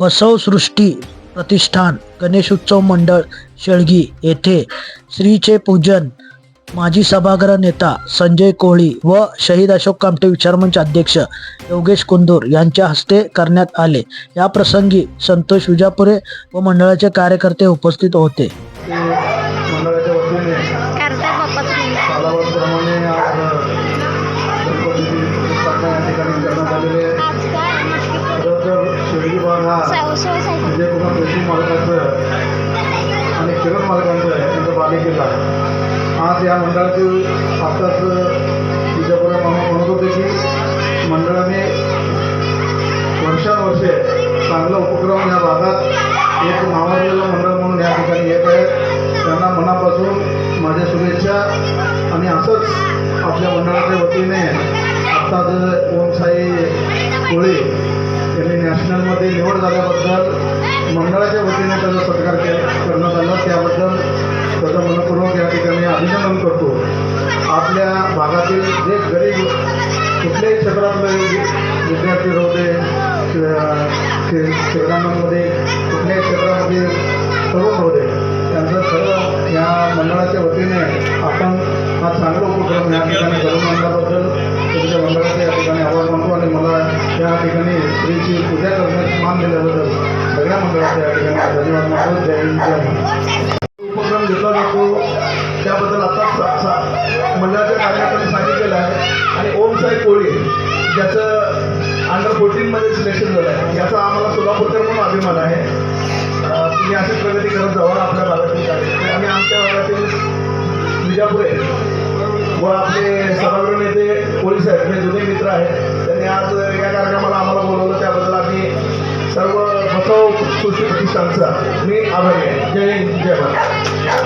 बसवसृष्टी प्रतिष्ठान गणेशोत्सव मंडळ शेळगी येथे श्रीचे पूजन. माजी सभागृह नेता संजय कोळी व शहीद अशोक कामटे विचारमंच अध्यक्ष योगेश कुंदूर यांच्या हस्ते करण्यात आले. या प्रसंगी संतोष विजापुरे व मंडळाचे कार्यकर्ते उपस्थित होते. म्हणजे विजयकुमार जोशी मालकाचं आणि किरण मालकांचं आहे त्यांचा बालिकेला आज या मंडळातील आत्ताच विजयपुरा मामा म्हणत होते की मंडळाने वर्षानुवर्षे चांगला उपक्रम या भागात एक नावाजलेलं मंडळ म्हणून या ठिकाणी येत आहे. त्यांना मनापासून माझ्या शुभेच्छा आणि असंच आपल्या मंडळाच्या वतीने आत्ताच ओमसाई कोळी यांनी नॅशनलमध्ये निवड झाल्याबद्दल मंडळाच्या वतीने आपण हा चांगला उपक्रम या ठिकाणी करून आणल्याबद्दल तुमच्या मंडळाचे या ठिकाणी आभार मानतो आणि मला या ठिकाणी श्रीची पूजा करण्यास मान दिल्याबद्दल सगळ्या मंडळाच्या या ठिकाणी धन्यवाद मानतो. जय हिंद जय उपक्रम घेतला जातो. त्याबद्दल आता मंडळाच्या कार्यकर्त्यांनी सांगितलेलं आहे आणि ओम साई कोळी ज्याचं अंडर फोर्टीनमध्ये सिलेक्शन झालं आहे याचा आम्हाला सोलापूरकर म्हणून अभिमान आहे. तुम्ही अशीच प्रगती करत जावा. आपल्या आणि विजापुरे व आपले सभागृह नेते पोलीस आहेत हे जुने मित्र आहेत. त्यांनी आज या कार्यक्रमाला आम्हाला बोलवलं. त्याबद्दल आम्ही सर्व बसव कृषी प्रतिष्ठानचा मी आभारी आहे. जय हिंद जय भारत.